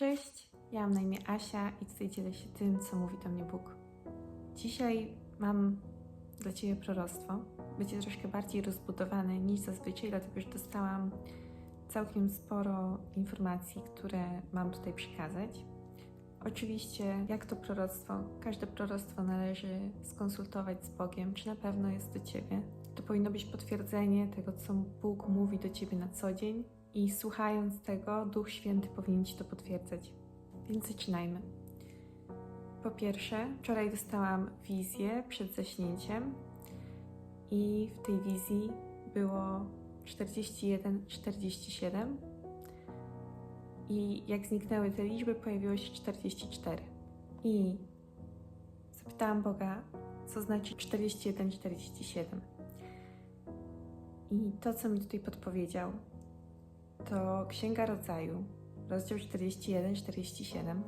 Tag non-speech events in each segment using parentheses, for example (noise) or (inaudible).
Cześć, ja mam na imię Asia i tutaj dzielę się tym, co mówi do mnie Bóg. Dzisiaj mam dla Ciebie proroctwo. Będzie troszkę bardziej rozbudowane niż zazwyczaj, dlatego że dostałam całkiem sporo informacji, które mam tutaj przekazać. Oczywiście, jak to proroctwo, każde proroctwo należy skonsultować z Bogiem, czy na pewno jest do Ciebie. To powinno być potwierdzenie tego, co Bóg mówi do Ciebie na co dzień, i słuchając tego, Duch Święty powinien Ci to potwierdzać. Więc zaczynajmy. Po pierwsze, wczoraj dostałam wizję przed zaśnięciem i w tej wizji było 41-47 i jak zniknęły te liczby, pojawiło się 44. I zapytałam Boga, co znaczy 41-47. I to, co mi tutaj podpowiedział, to Księga Rodzaju, rozdział 41-47.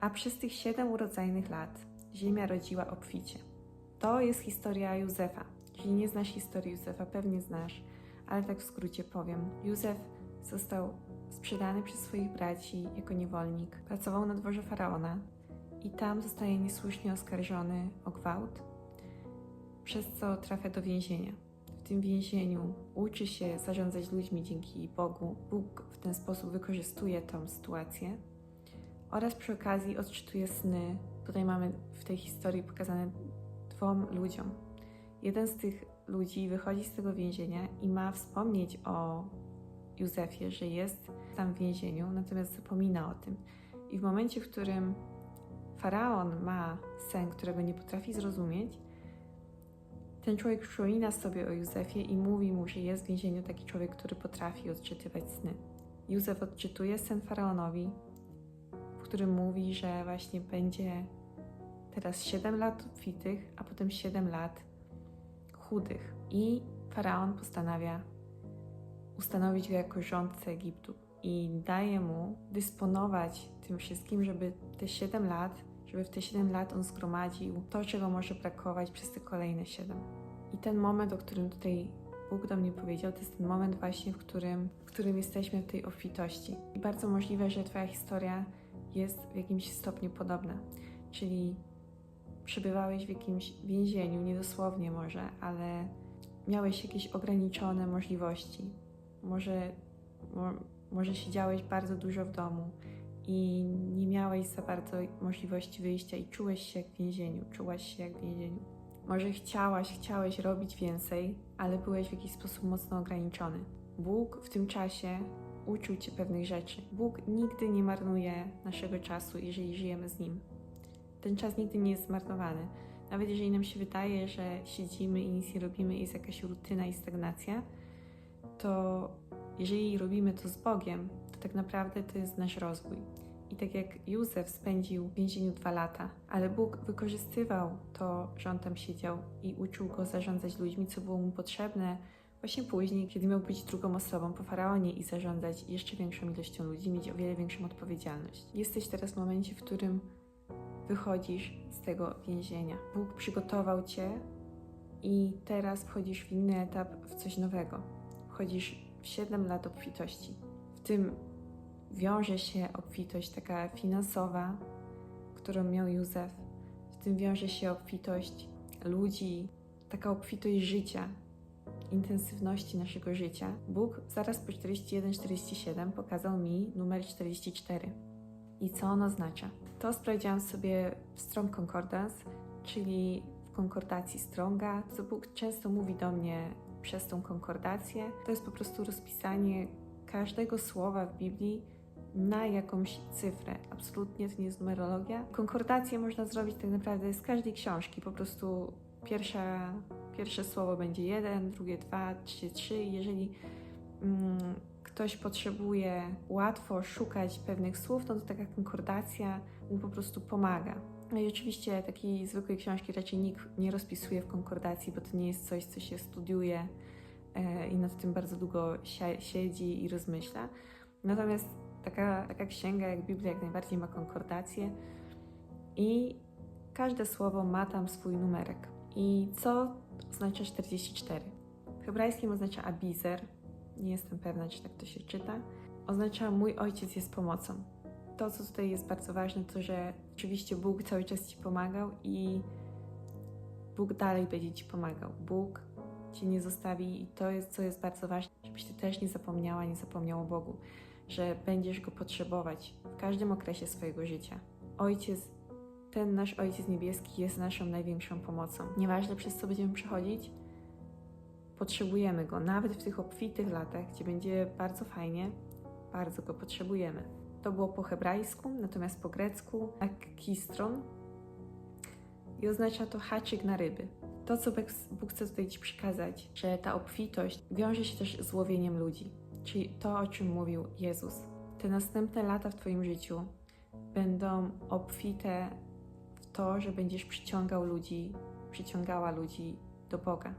A przez tych siedem urodzajnych lat ziemia rodziła obficie. To jest historia Józefa. Jeśli nie znasz historii Józefa, pewnie znasz, ale tak w skrócie powiem. Józef został sprzedany przez swoich braci jako niewolnik. Pracował na dworze faraona i tam zostaje niesłusznie oskarżony o gwałt, przez co trafia do więzienia tym więzieniu uczy się zarządzać ludźmi dzięki Bogu. Bóg w ten sposób wykorzystuje tą sytuację oraz przy okazji odczytuje sny. Tutaj mamy w tej historii pokazane dwom ludziom. Jeden z tych ludzi wychodzi z tego więzienia i ma wspomnieć o Józefie, że jest tam w więzieniu, natomiast zapomina o tym. I w momencie, w którym faraon ma sen, którego nie potrafi zrozumieć, ten człowiek przypomina sobie o Józefie i mówi mu, że jest w więzieniu taki człowiek, który potrafi odczytywać sny. Józef odczytuje sen faraonowi, w którym mówi, że właśnie będzie teraz 7 lat obfitych, a potem 7 lat chudych. I faraon postanawia ustanowić go jako rządcę Egiptu i daje mu dysponować tym wszystkim, żeby te 7 lat żeby w te 7 lat on zgromadził to, czego może brakować przez te kolejne 7. I ten moment, o którym tutaj Bóg do mnie powiedział, to jest ten moment właśnie, w którym, w którym jesteśmy w tej obfitości. I bardzo możliwe, że Twoja historia jest w jakimś stopniu podobna. Czyli przebywałeś w jakimś więzieniu, niedosłownie może, ale miałeś jakieś ograniczone możliwości. Może, mo, może siedziałeś bardzo dużo w domu i nie miałeś za bardzo możliwości wyjścia i czułeś się jak w więzieniu, czułaś się jak w więzieniu. Może chciałaś, chciałeś robić więcej, ale byłeś w jakiś sposób mocno ograniczony. Bóg w tym czasie uczył cię pewnych rzeczy. Bóg nigdy nie marnuje naszego czasu, jeżeli żyjemy z Nim. Ten czas nigdy nie jest zmarnowany. Nawet jeżeli nam się wydaje, że siedzimy i nic nie robimy, jest jakaś rutyna i stagnacja, to jeżeli robimy to z Bogiem, tak naprawdę to jest nasz rozwój. I tak jak Józef spędził w więzieniu dwa lata, ale Bóg wykorzystywał to, że on tam siedział i uczył go zarządzać ludźmi, co było mu potrzebne właśnie później, kiedy miał być drugą osobą po faraonie i zarządzać jeszcze większą ilością ludzi, mieć o wiele większą odpowiedzialność. Jesteś teraz w momencie, w którym wychodzisz z tego więzienia. Bóg przygotował cię i teraz wchodzisz w inny etap, w coś nowego. Wchodzisz w 7 lat obfitości. W tym wiąże się obfitość taka finansowa, którą miał Józef. W tym wiąże się obfitość ludzi, taka obfitość życia, intensywności naszego życia. Bóg zaraz po 41-47 pokazał mi numer 44. I co on oznacza? To sprawdziłam sobie w Strong Concordance, czyli w konkordacji Stronga, co Bóg często mówi do mnie przez tą konkordację. To jest po prostu rozpisanie każdego słowa w Biblii na jakąś cyfrę. Absolutnie to nie jest numerologia. Konkordację można zrobić tak naprawdę z każdej książki. Po prostu pierwsza, pierwsze słowo będzie jeden, drugie dwa, trzy, trzy. Jeżeli mm, ktoś potrzebuje łatwo szukać pewnych słów, no to taka konkordacja mu po prostu pomaga. No i oczywiście takiej zwykłej książki raczej nikt nie rozpisuje w konkordacji, bo to nie jest coś, co się studiuje e, i nad tym bardzo długo siedzi i rozmyśla. Natomiast taka, taka księga jak Biblia jak najbardziej ma konkordację i każde słowo ma tam swój numerek. I co oznacza 44? W hebrajskim oznacza abizer, nie jestem pewna, czy tak to się czyta. Oznacza mój ojciec jest pomocą. to, co tutaj jest bardzo ważne, to że oczywiście Bóg cały czas Ci pomagał i Bóg dalej będzie Ci pomagał. Bóg Cię nie zostawi i to jest, co jest bardzo ważne, żebyś Ty też nie zapomniała, nie zapomniał o Bogu, że będziesz Go potrzebować w każdym okresie swojego życia. Ojciec, ten nasz Ojciec Niebieski jest naszą największą pomocą. Nieważne przez co będziemy przechodzić, potrzebujemy Go. Nawet w tych obfitych latach, gdzie będzie bardzo fajnie, bardzo Go potrzebujemy. To było po hebrajsku, natomiast po grecku akistron i oznacza to haczyk na ryby. To, co Bóg chce tutaj Ci przekazać, że ta obfitość wiąże się też z łowieniem ludzi, czyli to, o czym mówił Jezus. Te następne lata w Twoim życiu będą obfite w to, że będziesz przyciągał ludzi, przyciągała ludzi do Boga,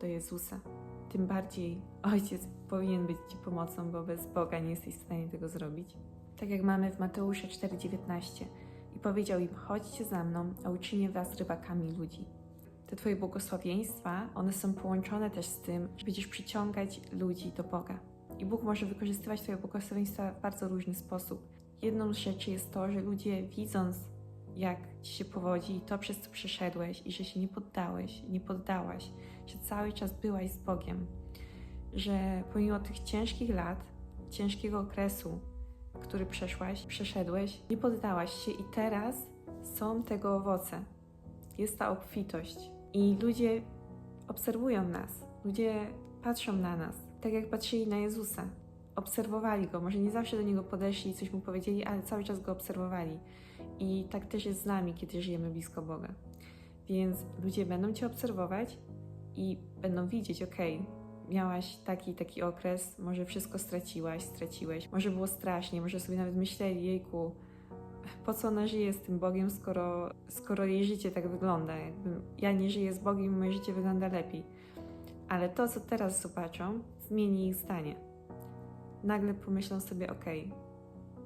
do Jezusa. Tym bardziej Ojciec powinien być Ci pomocą, bo bez Boga nie jesteś w stanie tego zrobić. Tak jak mamy w Mateusza 4,19 i powiedział im, chodźcie za mną, a uczynię was rybakami ludzi. Te Twoje błogosławieństwa, one są połączone też z tym, że będziesz przyciągać ludzi do Boga. I Bóg może wykorzystywać Twoje błogosławieństwa w bardzo różny sposób. Jedną z rzeczy jest to, że ludzie widząc, jak Ci się powodzi i to, przez co przeszedłeś i że się nie poddałeś, nie poddałaś, że cały czas byłaś z Bogiem, że pomimo tych ciężkich lat, ciężkiego okresu, który przeszłaś, przeszedłeś, nie poddałaś się i teraz są tego owoce. Jest ta obfitość i ludzie obserwują nas, ludzie patrzą na nas, tak jak patrzyli na Jezusa. Obserwowali go, może nie zawsze do niego podeszli i coś mu powiedzieli, ale cały czas go obserwowali. I tak też jest z nami, kiedy żyjemy blisko Boga. Więc ludzie będą cię obserwować i będą widzieć, okej, miałaś taki taki okres, może wszystko straciłaś, straciłeś, może było strasznie, może sobie nawet myśleli, jejku, po co ona żyje z tym Bogiem, skoro, skoro jej życie tak wygląda. Jakby ja nie żyję z Bogiem, moje życie wygląda lepiej. Ale to, co teraz zobaczą, zmieni ich zdanie. Nagle pomyślą sobie, okej,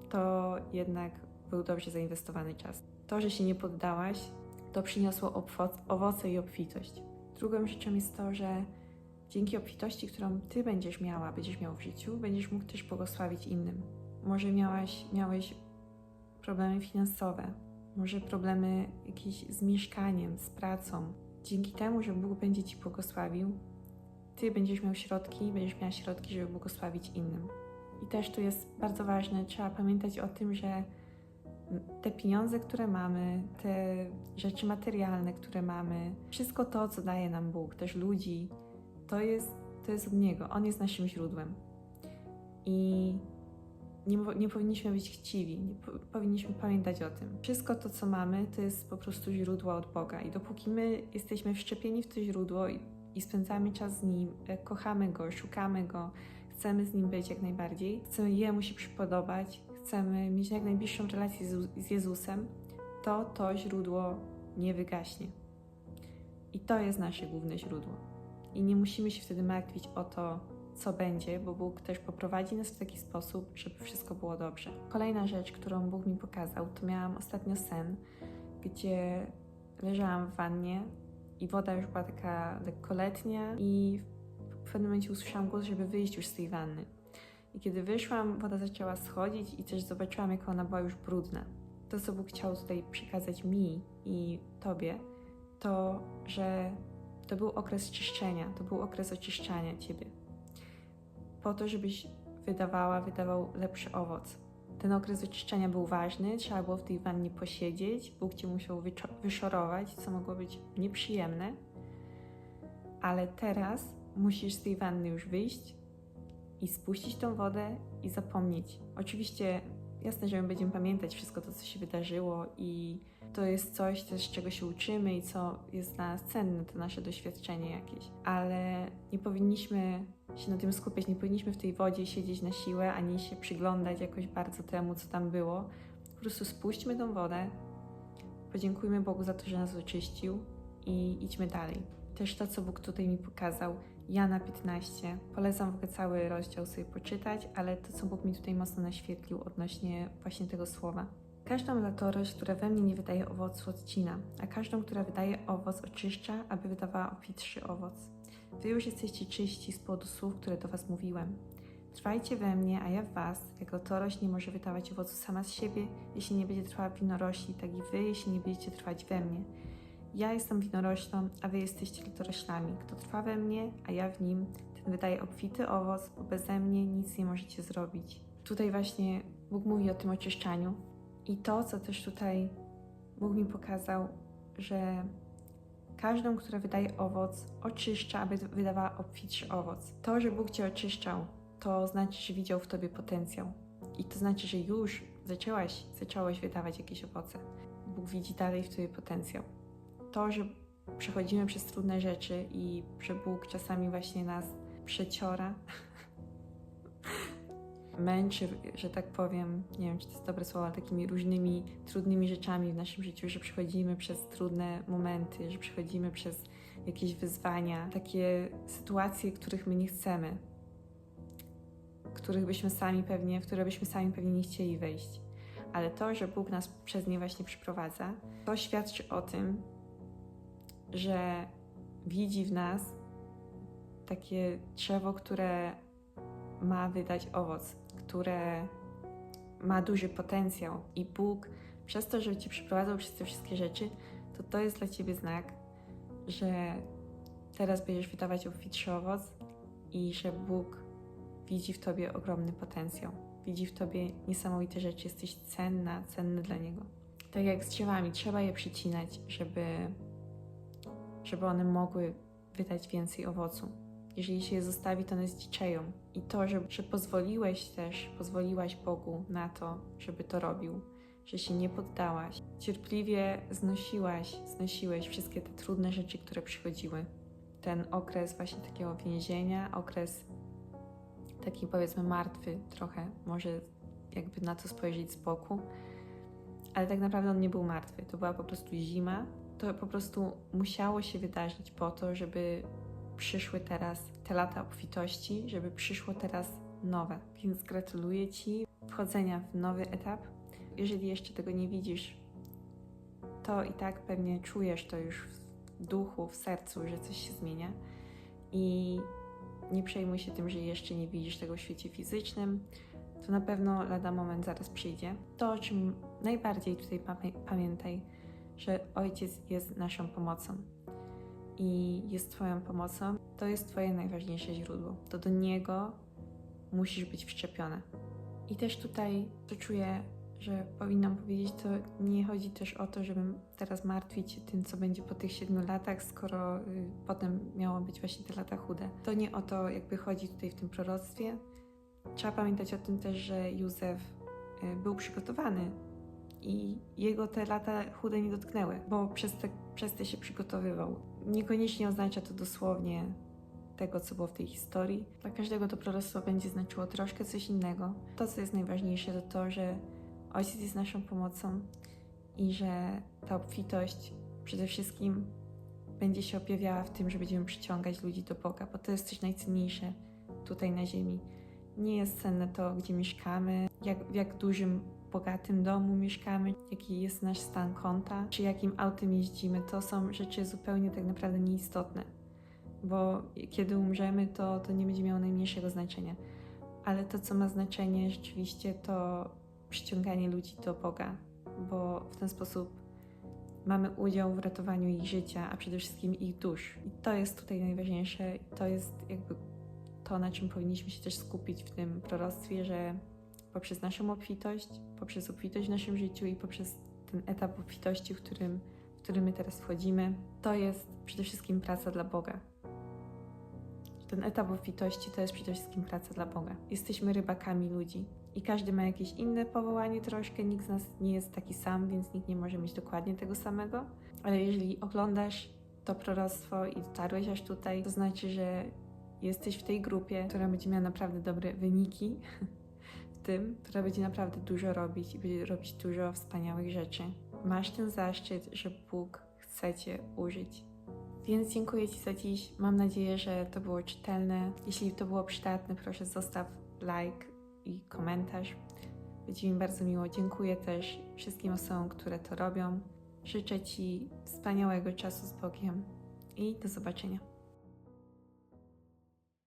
to jednak był dobrze zainwestowany czas. To, że się nie poddałaś, to przyniosło owoce i obfitość. Drugą rzeczą jest to, że dzięki obfitości, którą Ty będziesz miała, będziesz miał w życiu, będziesz mógł też błogosławić innym. Może miałaś, miałeś problemy finansowe, może problemy jakieś z mieszkaniem, z pracą. Dzięki temu, że Bóg będzie Ci błogosławił, Ty będziesz miał środki, będziesz miała środki, żeby błogosławić innym. I też tu jest bardzo ważne, trzeba pamiętać o tym, że te pieniądze, które mamy, te rzeczy materialne, które mamy, wszystko to, co daje nam Bóg, też ludzi, to jest, to jest od Niego. On jest naszym źródłem. I nie, nie powinniśmy być chciwi, nie po, powinniśmy pamiętać o tym. Wszystko to, co mamy, to jest po prostu źródło od Boga. I dopóki my jesteśmy wszczepieni w to źródło i, i spędzamy czas z Nim, e, kochamy Go, szukamy Go, chcemy z Nim być jak najbardziej, chcemy Jemu się przypodobać, chcemy mieć jak najbliższą relację z, Jezusem, to to źródło nie wygaśnie. I to jest nasze główne źródło. I nie musimy się wtedy martwić o to, co będzie, bo Bóg też poprowadzi nas w taki sposób, żeby wszystko było dobrze. Kolejna rzecz, którą Bóg mi pokazał, to miałam ostatnio sen, gdzie leżałam w wannie i woda już była taka lekko letnia i w pewnym momencie usłyszałam głos, żeby wyjść już z tej wanny. I kiedy wyszłam, woda zaczęła schodzić i też zobaczyłam, jak ona była już brudna. To, co Bóg chciał tutaj przekazać mi i Tobie, to, że to był okres czyszczenia, to był okres oczyszczania Ciebie. Po to, żebyś wydawała, wydawał lepszy owoc. Ten okres oczyszczania był ważny, trzeba było w tej wannie posiedzieć, Bóg Cię musiał wyszorować, co mogło być nieprzyjemne, ale teraz musisz z tej wanny już wyjść i spuścić tą wodę i zapomnieć. Oczywiście jasne, że my będziemy pamiętać wszystko to, co się wydarzyło i to jest coś też, czego się uczymy i co jest dla nas cenne, to nasze doświadczenie jakieś. Ale nie powinniśmy się na tym skupiać, nie powinniśmy w tej wodzie siedzieć na siłę, ani się przyglądać jakoś bardzo temu, co tam było. Po prostu spuśćmy tą wodę, podziękujmy Bogu za to, że nas oczyścił i idźmy dalej. Też to, co Bóg tutaj mi pokazał, Jana 15. Polecam w ogóle cały rozdział sobie poczytać, ale to, co Bóg mi tutaj mocno naświetlił odnośnie właśnie tego słowa. Każdą latorość, która we mnie nie wydaje owocu, odcina, a każdą, która wydaje owoc, oczyszcza, aby wydawała obfitszy owoc. Wy już jesteście czyści z powodu słów, które do was mówiłem. Trwajcie we mnie, a ja w was. Jako torość nie może wydawać owocu sama z siebie, jeśli nie będzie trwała winorośli, tak i wy, jeśli nie będziecie trwać we mnie. Ja jestem winoroślą, a wy jesteście toroślami. Kto trwa we mnie, a ja w nim, ten wydaje obfity owoc, bo beze mnie nic nie możecie zrobić. Tutaj właśnie Bóg mówi o tym oczyszczaniu. I to, co też tutaj Bóg mi pokazał, że każdą, która wydaje owoc, oczyszcza, aby wydawała obfitszy owoc. To, że Bóg cię oczyszczał, to znaczy, że widział w tobie potencjał. I to znaczy, że już zaczęłaś, zacząłeś wydawać jakieś owoce. Bóg widzi dalej w tobie potencjał. To, że przechodzimy przez trudne rzeczy i że Bóg czasami właśnie nas przeciora, (laughs) męczy, że tak powiem, nie wiem, czy to jest dobre słowo, ale takimi różnymi trudnymi rzeczami w naszym życiu, że przechodzimy przez trudne momenty, że przechodzimy przez jakieś wyzwania, takie sytuacje, których my nie chcemy, których byśmy sami pewnie, w które byśmy sami pewnie nie chcieli wejść. Ale to, że Bóg nas przez nie właśnie przyprowadza, to świadczy o tym, że widzi w nas takie drzewo, które ma wydać owoc, które ma duży potencjał i Bóg przez to, że Cię przyprowadzał przez te wszystkie rzeczy, to to jest dla Ciebie znak, że teraz będziesz wydawać obfitszy owoc i że Bóg widzi w Tobie ogromny potencjał. Widzi w Tobie niesamowite rzeczy, jesteś cenna, cenny dla Niego. Tak jak z drzewami, trzeba je przycinać, żeby, żeby one mogły wydać więcej owocu. Jeżeli się je zostawi, to one zdziczeją. I to, że, że pozwoliłeś też, pozwoliłaś Bogu na to, żeby to robił, że się nie poddałaś, cierpliwie znosiłaś, znosiłeś wszystkie te trudne rzeczy, które przychodziły. Ten okres właśnie takiego więzienia, okres taki powiedzmy martwy trochę, może jakby na to spojrzeć z boku, ale tak naprawdę on nie był martwy. To była po prostu zima. To po prostu musiało się wydarzyć po to, żeby przyszły teraz te lata obfitości, żeby przyszło teraz nowe. Więc gratuluję Ci wchodzenia w nowy etap. Jeżeli jeszcze tego nie widzisz, to i tak pewnie czujesz to już w duchu, w sercu, że coś się zmienia. I nie przejmuj się tym, że jeszcze nie widzisz tego w świecie fizycznym. To na pewno lada moment zaraz przyjdzie. To, o czym najbardziej tutaj pamiętaj, że Ojciec jest naszą pomocą i jest Twoją pomocą, to jest Twoje najważniejsze źródło. To do Niego musisz być wszczepiona. I też tutaj to czuję, że powinnam powiedzieć, to nie chodzi też o to, żebym teraz martwić się tym, co będzie po tych siedmiu latach, skoro y, potem miało być właśnie te lata chude. To nie o to jakby chodzi tutaj w tym proroctwie. Trzeba pamiętać o tym też, że Józef y, był przygotowany i jego te lata chude nie dotknęły, bo przez te, przez te się przygotowywał. Niekoniecznie oznacza to dosłownie tego, co było w tej historii. Dla każdego to proroctwo będzie znaczyło troszkę coś innego. To, co jest najważniejsze, to to, że Ojciec jest naszą pomocą i że ta obfitość przede wszystkim będzie się objawiała w tym, że będziemy przyciągać ludzi do Boga, bo to jest coś najcenniejsze tutaj na ziemi. Nie jest cenne to, gdzie mieszkamy, jak, w jak dużym bogatym domu mieszkamy, jaki jest nasz stan konta, czy jakim autem jeździmy, to są rzeczy zupełnie tak naprawdę nieistotne, bo kiedy umrzemy, to, to nie będzie miało najmniejszego znaczenia. Ale to, co ma znaczenie rzeczywiście, to przyciąganie ludzi do Boga, bo w ten sposób mamy udział w ratowaniu ich życia, a przede wszystkim ich dusz. I to jest tutaj najważniejsze, to jest jakby to, na czym powinniśmy się też skupić w tym proroctwie, że poprzez naszą obfitość, poprzez obfitość w naszym życiu i poprzez ten etap obfitości, w którym, w którym my teraz wchodzimy, to jest przede wszystkim praca dla Boga. Ten etap obfitości to jest przede wszystkim praca dla Boga. Jesteśmy rybakami ludzi i każdy ma jakieś inne powołanie troszkę, nikt z nas nie jest taki sam, więc nikt nie może mieć dokładnie tego samego. Ale jeżeli oglądasz to proroctwo i dotarłeś aż tutaj, to znaczy, że jesteś w tej grupie, która będzie miała naprawdę dobre wyniki (laughs) tym, która będzie naprawdę dużo robić i będzie robić dużo wspaniałych rzeczy. Masz ten zaszczyt, że Bóg chce Cię użyć. Więc dziękuję Ci za dziś. Mam nadzieję, że to było czytelne. Jeśli to było przydatne, proszę zostaw like i komentarz. Będzie mi bardzo miło. Dziękuję też wszystkim osobom, które to robią. Życzę Ci wspaniałego czasu z Bogiem i do zobaczenia.